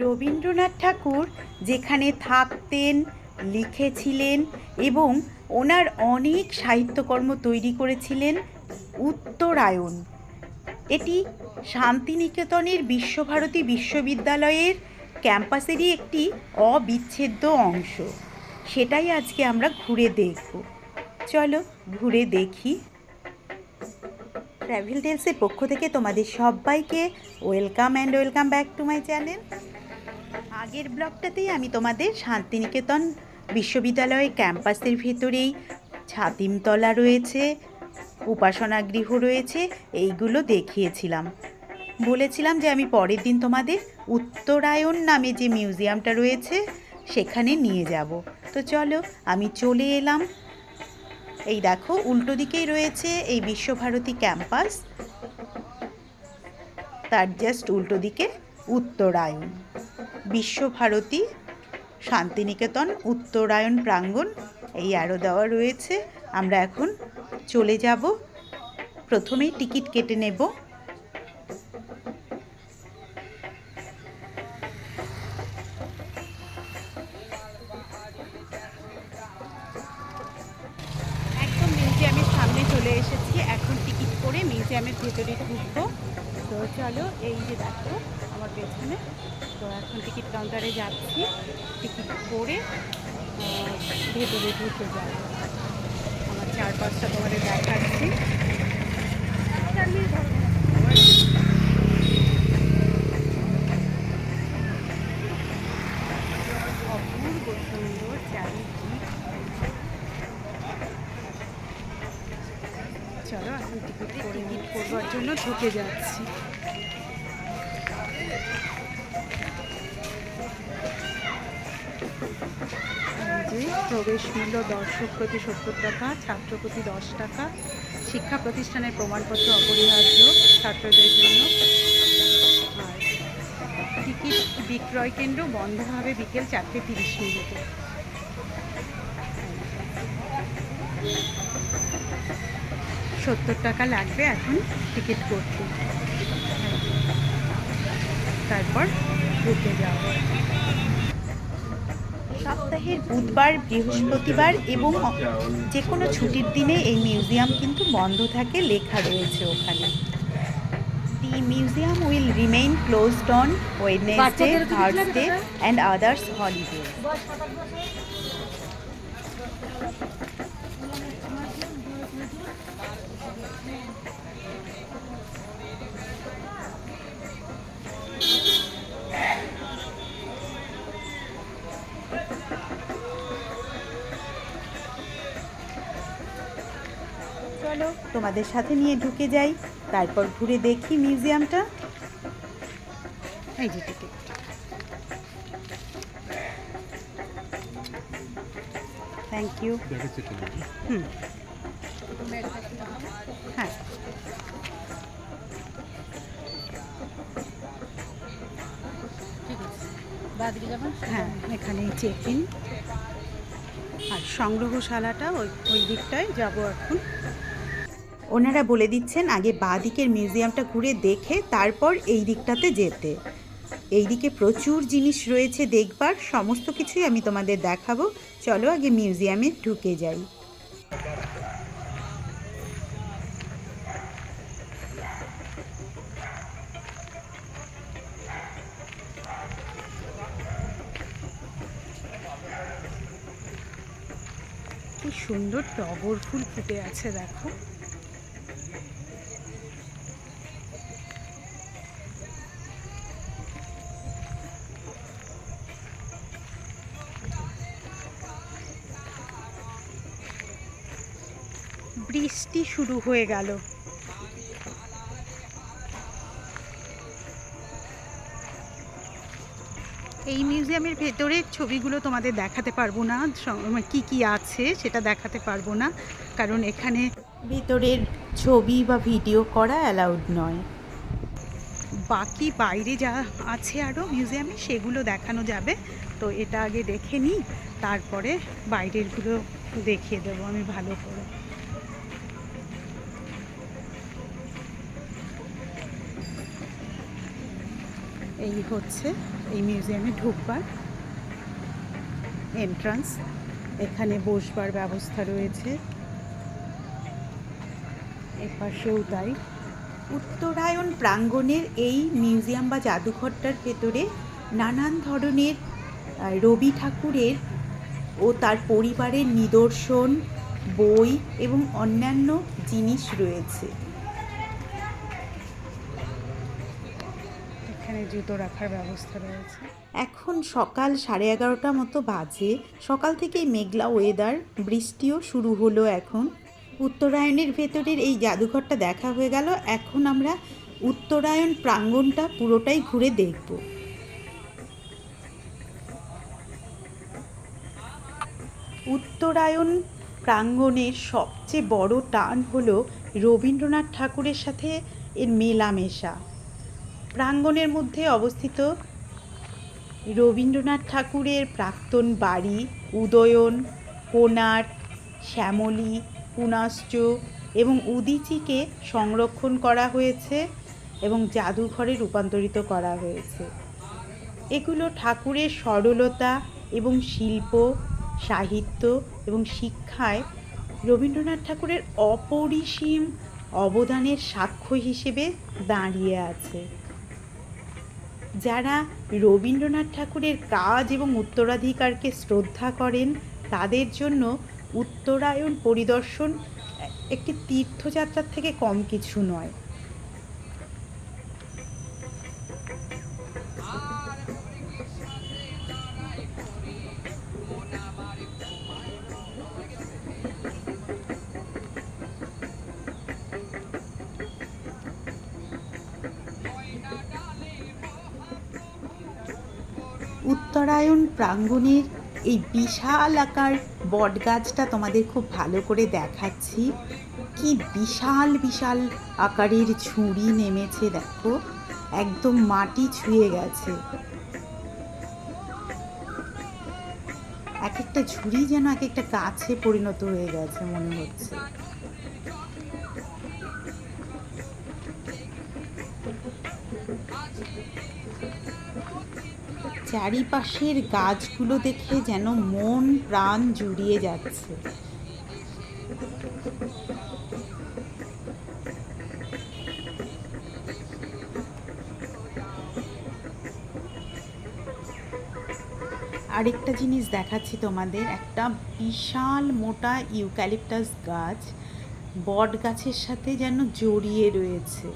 রবীন্দ্রনাথ ঠাকুর যেখানে থাকতেন, লিখেছিলেন এবং ওনার অনেক সাহিত্যকর্ম তৈরি করেছিলেন উত্তরায়ণ। এটি শান্তিনিকেতনের বিশ্বভারতী বিশ্ববিদ্যালয়ের ক্যাম্পাসেরই একটি অবিচ্ছেদ্য অংশ। সেটাই আজকে আমরা ঘুরে দেখব। চলো ঘুরে দেখি। ট্র্যাভেল টেলসের পক্ষ থেকে তোমাদের সবাইকে welcome and welcome back to my channel. আগের ব্লগটাতেই আমি তোমাদের শান্তিনিকেতন বিশ্ববিদ্যালয়ের ক্যাম্পাসের ভেতরেই ছাতিমতলা রয়েছে উপাসনা গৃহ রয়েছে, এইগুলো দেখিয়েছিলাম। বলেছিলাম যে আমি পরের দিন তোমাদের উত্তরায়ণ নামে যে মিউজিয়ামটা রয়েছে, সেখানে নিয়ে যাব। তো চলো, আমি চলে এলাম। এই দেখো, উল্টো দিকেই রয়েছে এই বিশ্বভারতী ক্যাম্পাস। তার জাস্ট উল্টো দিকে উত্তরায়ণ। বিশ্বভারতী, শান্তিনিকেতন, উত্তরায়ণ প্রাঙ্গণ, এই আরও দেওয়া রয়েছে। আমরা এখন চলে যাব। প্রথমেই টিকিট কেটে নেব। একদম মিউজিয়ামের সামনে চলে এসেছি। এখন টিকিট করে মিউজিয়ামের ভেতরে ঢুকবো। তো চলো, এই যে দেখো, আমার পেছনে। তো এখন টিকিট কাউন্টারে যাচ্ছি। টিকিট করে ভেতরে ঢুকে যাব। আমার চার চারপাশটা তোমাদের দেখাচ্ছি। অপূর্ব সুন্দর চারিদিক। চলো, এখন টিকিট করে টিকিট করবার জন্য ঢুকে যাচ্ছি। প্রবেশ মূল্য দর্শক প্রতি সত্তর টাকা, ছাত্র প্রতি দশ টাকা, শিক্ষা প্রতিষ্ঠানের প্রমাণপত্র অপরিহার্য ছাত্রদের জন্য। টিকিট বিক্রয় কেন্দ্র বন্ধ হবে বিকেল চারটে তিরিশ মিনিটে। সত্তর টাকা লাগবে এখন টিকিট করতে। তারপর ঢুকে যাব সপ্তাহের বুধবার বৃহস্পতিবার এবং যে কোনো ছুটির দিনে এই মিউজিয়াম কিন্তু বন্ধ থাকে লেখা রয়েছে ওখানে। The museum will remain closed on Wednesday Thursday and others Thursday চলো তোমাদের সাথে নিয়ে ঢুকে যাই। তারপর ঘুরে দেখি মিউজিয়ামটা। এই যে টিকিট থ্যাংক ইউ হুম। হ্যাঁ এখানেই চেক ইন আর সংগ্রহশালাটা ওই ওই দিকটায় যাব এখন। ওনারা বলে দিচ্ছেন, আগে বাঁ দিকের মিউজিয়ামটা ঘুরে দেখে তারপর এই দিকটাতে যেতে। এই দিকে প্রচুর জিনিস রয়েছে দেখবার, সমস্ত কিছুই আমি তোমাদের দেখাবো। চলো আগে মিউজিয়ামে ঢুকে যাই কি সুন্দর টগর ফুল ফুটে আছে দেখো। বৃষ্টি শুরু হয়ে গেল। এই মিউজিয়ামের ভেতরের ছবিগুলো তোমাদের দেখাতে পারব না মানে কি কি আছে সেটা দেখাতে পারব না, কারণ এখানে ভেতরের ছবি বা ভিডিও করা অ্যালাউড নয়। বাকি বাইরে যা আছে আরও মিউজিয়ামে সেগুলো দেখানো যাবে, তো এটা আগে দেখে নিই, তারপরে বাইরেরগুলো দেখিয়ে দেবো আমি ভালো করে। এই হচ্ছে এই মিউজিয়ামে ঢুকবার এন্ট্রান্স এখানে বসবার ব্যবস্থা রয়েছে। এপাশেও তাই। উত্তরায়ণ প্রাঙ্গণের এই মিউজিয়াম বা জাদুঘরটার ভেতরে নানান ধরনের রবি ঠাকুরের ও তার পরিবারের নিদর্শন, বই এবং অন্যান্য জিনিস রয়েছে এখানে জুতো রাখার ব্যবস্থা রয়েছে। এখন সকাল সাড়ে এগারোটা মতো বাজে। সকাল থেকেই মেঘলা ওয়েদার বৃষ্টিও শুরু হলো এখন। উত্তরায়ণের ভেতরের এই জাদুঘরটা দেখা হয়ে গেল। এখন আমরা উত্তরায়ণ প্রাঙ্গণটা পুরোটাই ঘুরে দেখব। উত্তরায়ণ প্রাঙ্গণের সবচেয়ে বড় টান হলো রবীন্দ্রনাথ ঠাকুরের সাথে এর মেলামেশা। প্রাঙ্গণের মধ্যে অবস্থিত রবীন্দ্রনাথ ঠাকুরের প্রাক্তন বাড়ি উদয়ন, কোণার্ক, শ্যামলী, পুনাশ্চ এবং উদিচিকে সংরক্ষণ করা হয়েছে এবং জাদুঘরে রূপান্তরিত করা হয়েছে। এগুলো ঠাকুরের সরলতা এবং শিল্প, সাহিত্য এবং শিক্ষায় রবীন্দ্রনাথ ঠাকুরের অপরিসীম অবদানের সাক্ষ্য হিসেবে দাঁড়িয়ে আছে। যারা রবীন্দ্রনাথ ঠাকুরের কাজ এবং উত্তরাধিকারকে শ্রদ্ধা করেন, তাদের জন্য উত্তরায়ণ পরিদর্শন একটি তীর্থযাত্রার থেকে কম কিছু নয়। উত্তরায়ণ প্রাঙ্গণের এই বিশাল আকার বট গাছটা তোমাদের খুব ভালো করে দেখাচ্ছি। কি বিশাল বিশাল আকারের ঝুড়ি নেমেছে, দেখো। একদম মাটি ছুঁয়ে গেছে। এক একটা ঝুড়ি যেন এক একটা গাছে পরিণত হয়ে গেছে, মনে হচ্ছে। চারিপাশের গাছগুলো দেখে যেন মন প্রাণ জুড়িয়ে যাচ্ছে। আরেকটা জিনিস দেখাচ্ছি তোমাদের, একটা বিশাল মোটা ইউক্যালিপটাস গাছ বট গাছের সাথে যেন জড়িয়ে রয়েছে।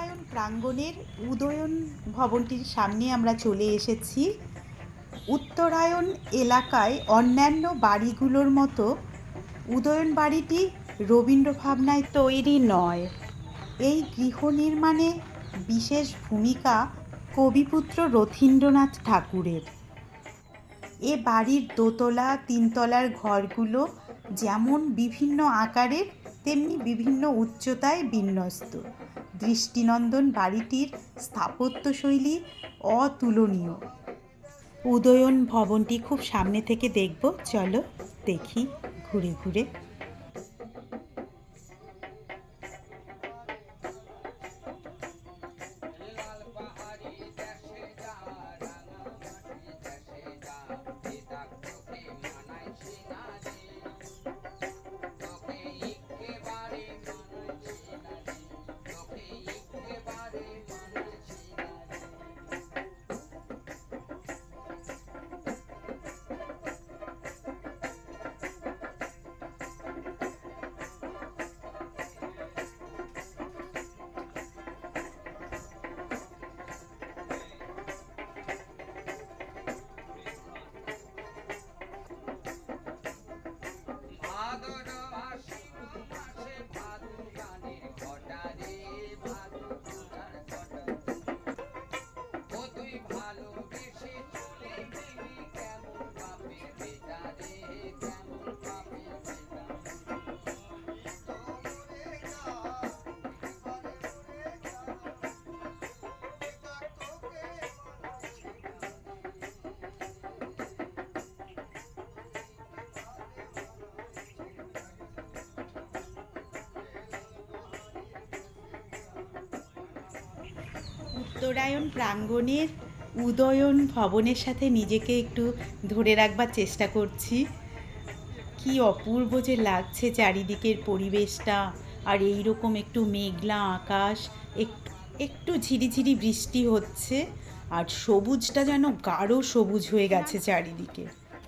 উত্তরায়ণ প্রাঙ্গণের উদয়ন ভবনটির সামনে আমরা চলে এসেছি। উত্তরায়ণ এলাকায় অন্যান্য বাড়িগুলোর মতো উদয়ন বাড়িটি রবীন্দ্র ভাবনায় তৈরি নয়। এই গৃহ নির্মাণে বিশেষ ভূমিকা কবিপুত্র রথীন্দ্রনাথ ঠাকুরের। এ বাড়ির দোতলা, তিনতলার ঘরগুলো যেমন বিভিন্ন আকারের তেমনি বিভিন্ন উচ্চতায় বিন্যস্ত। দৃষ্টিনন্দন বাড়িটির স্থাপত্যশৈলী অতুলনীয়। উদয়ন ভবনটি খুব সামনে থেকে দেখব। চলো দেখি, ঘুরে ঘুরে। উত্তরায়ণ প্রাঙ্গণের উদয়ন ভবনের সাথে নিজেকে একটু ধরে রাখবার চেষ্টা করছি। কি অপূর্ব যে লাগছে চারিদিকের পরিবেশটা, আর এই রকম একটু মেঘলা আকাশ একটু একটু ঝিরিঝিরি বৃষ্টি হচ্ছে, আর সবুজটা যেন গাঢ় সবুজ হয়ে গেছে চারিদিকে।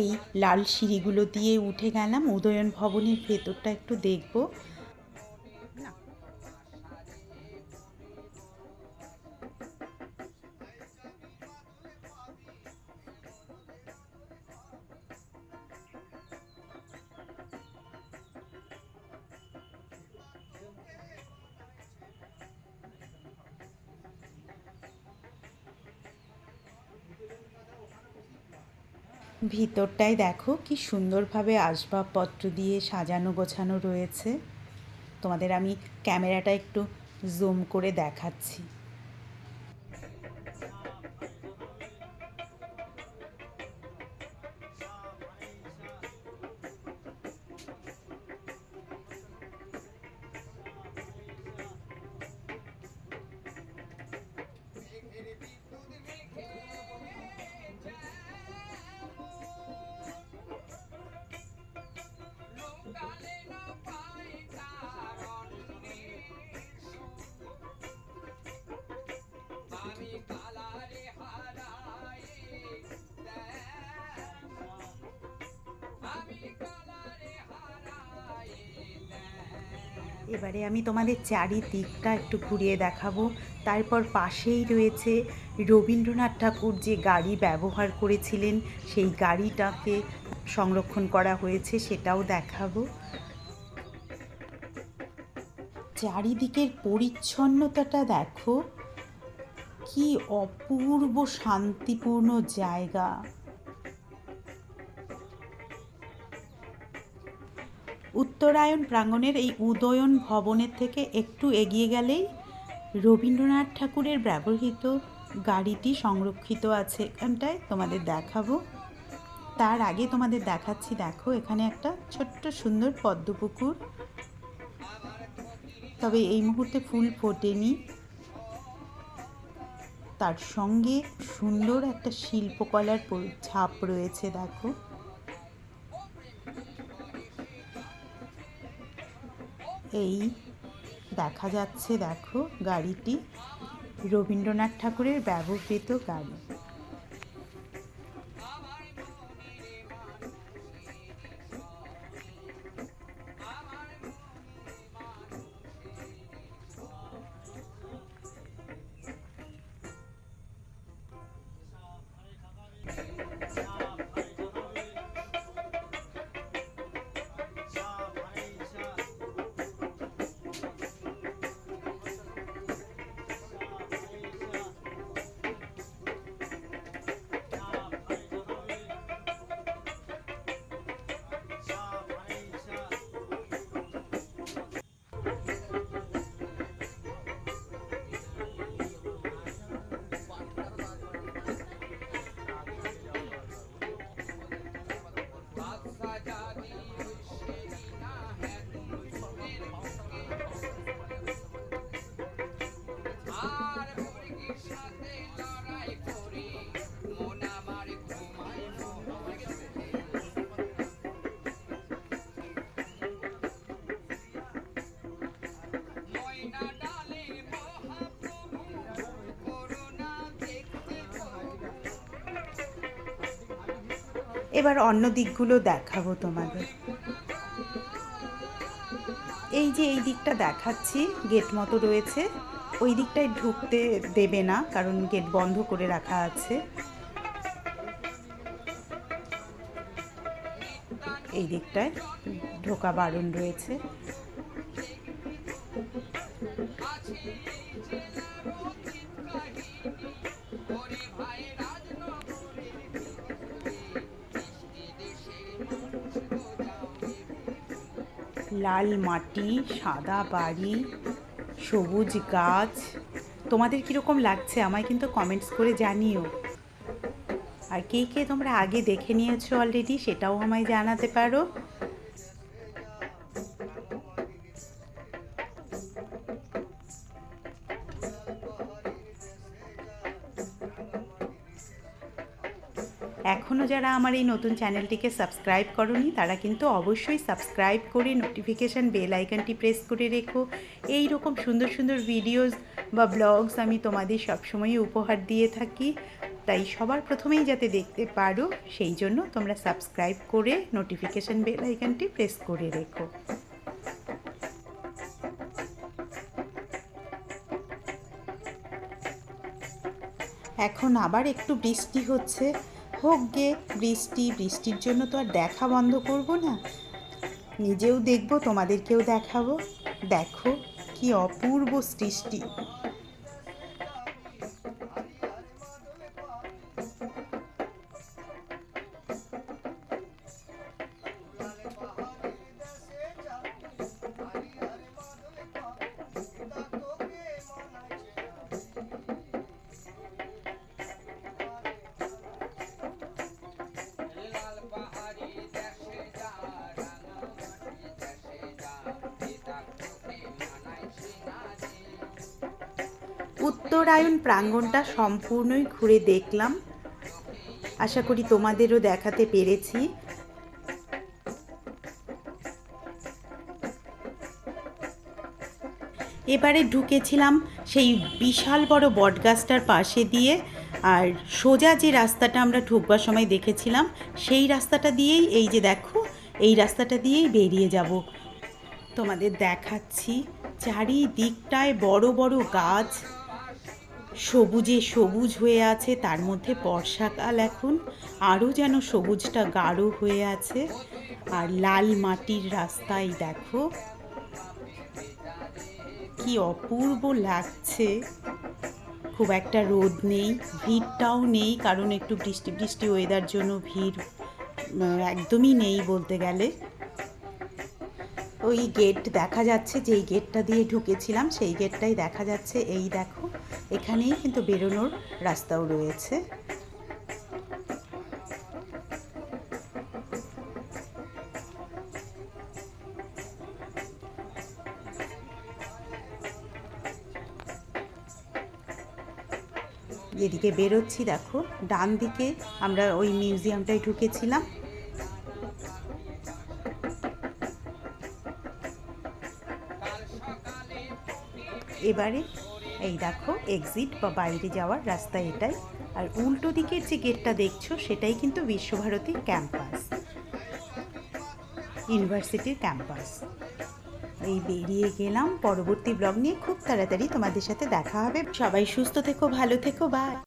এই লাল সিঁড়িগুলো দিয়ে উঠে গেলাম উদয়ন ভবনের ভেতরটা একটু দেখব। ভিতরটায় দেখো কি সুন্দরভাবে আসবাবপত্র দিয়ে সাজানো গোছানো রয়েছে। তোমাদের আমি ক্যামেরাটা একটু জুম করে দেখাচ্ছি। এবারে আমি তোমাদের চারিদিকটা একটু ঘুরিয়ে দেখাবো। তারপর পাশেই রয়েছে রবীন্দ্রনাথ ঠাকুর যে গাড়ি ব্যবহার করেছিলেন, সেই গাড়িটাকে সংরক্ষণ করা হয়েছে, সেটাও দেখাবো। চারিদিকের পরিচ্ছন্নতাটা দেখো, কি অপূর্ব শান্তিপূর্ণ জায়গা। উত্তরায়ণ প্রাঙ্গণের এই উদয়ন ভবনের থেকে একটু এগিয়ে গেলেই রবীন্দ্রনাথ ঠাকুরের ব্যবহৃত গাড়িটি সংরক্ষিত আছে। এখানটায় তোমাদের দেখাবো। তার আগে তোমাদের দেখাচ্ছি, দেখো, এখানে একটা ছোট্ট সুন্দর পদ্মপুকুর। তবে এই মুহূর্তে ফুল ফোটেনি। তার সঙ্গে সুন্দর একটা শিল্পকলার ছাপ রয়েছে, দেখো। এই দেখা যাচ্ছে দেখো গাড়িটি রবীন্দ্রনাথ ঠাকুরের ব্যবহৃত গাড়ি। এবার অন্য দিকগুলো দেখাবো তোমাদের। এই যে এই দিকটা দেখাচ্ছি, গেট মতো রয়েছে। ওই দিকটায় ঢুকতে দেবে না, কারণ গেট বন্ধ করে রাখা আছে। এই দিকটায় ঢোকা বারণ রয়েছে। লাল মাটি, সাদা বাড়ি, সবুজ গাছ। তোমাদের কীরকম লাগছে আমায় কিন্তু কমেন্টস করে জানিও। আর কে কে তোমরা আগে দেখে নিয়েছো অলরেডি সেটাও আমায় জানাতে পারো। এখনও যারা আমার এই নতুন চ্যানেলটিকে সাবস্ক্রাইব করনি, তারা কিন্তু অবশ্যই সাবস্ক্রাইব করে নোটিফিকেশান বেল আইকনটি প্রেস করে রেখো। এই রকম সুন্দর সুন্দর ভিডিওস বা ব্লগস আমি তোমাদের সবসময়ই উপহার দিয়ে থাকি। তাই সবার প্রথমেই যাতে দেখতে পারো, সেই জন্য তোমরা সাবস্ক্রাইব করে নোটিফিকেশান বেল আইকনটি প্রেস করে রেখো। এখন আবার একটু বৃষ্টি হচ্ছে। হোক গে বৃষ্টি, বৃষ্টির জন্য তো আর দেখা বন্ধ করব না। নিজেও দেখব, তোমাদেরকেও দেখাবো। দেখো কি অপূর্ব সৃষ্টি। উত্তরায়ণ প্রাঙ্গণটা সম্পূর্ণই ঘুরে দেখলাম। আশা করি তোমাদেরও দেখাতে পেরেছি। এবারে ঢুকেছিলাম সেই বিশাল বড় বটগাছটার পাশে দিয়ে, আর সোজা যে রাস্তাটা আমরা ঢুকবার সময় দেখেছিলাম, সেই রাস্তাটা দিয়েই এই যে দেখো, এই রাস্তাটা দিয়েই বেরিয়ে যাব। তোমাদের দেখাচ্ছি চারিদিকটায় বড় বড় গাছ। সবুজে সবুজ হয়ে আছে, তার মধ্যে বর্ষাকাল এখন। আরও যেন সবুজটা গাঢ় হয়ে আছে। আর লাল মাটির রাস্তায় দেখো। কি অপূর্ব লাগছে। খুব একটা রোদ নেই, ভিড়টাও নেই, কারণ একটু বৃষ্টি বৃষ্টি ওয়েদার জন্য ভিড় একদমই নেই বলতে গেলে। ওই গেট দেখা যাচ্ছে, যেই গেটটা দিয়ে ঢুকেছিলাম, সেই গেটটাই দেখা যাচ্ছে। এই দেখো এখানেই কিন্তু বেরোনোর রাস্তাও রয়েছে। যেদিকে বেরোচ্ছি, দেখো ডান দিকে আমরা ওই মিউজিয়ামটায় ঢুকেছিলাম। এবারে এই দেখো এক্সিট বা বাইরে যাওয়ার রাস্তা এটাই। আর উল্টো দিকের যে গেটটা দেখছ, সেটাই কিন্তু বিশ্বভারতীর ক্যাম্পাস ইউনিভার্সিটির ক্যাম্পাস এই বেরিয়ে গেলাম। পরবর্তী ব্লগ নিয়ে খুব তাড়াতাড়ি তোমাদের সাথে দেখা হবে। সবাই সুস্থ থেকো, ভালো থেকো বা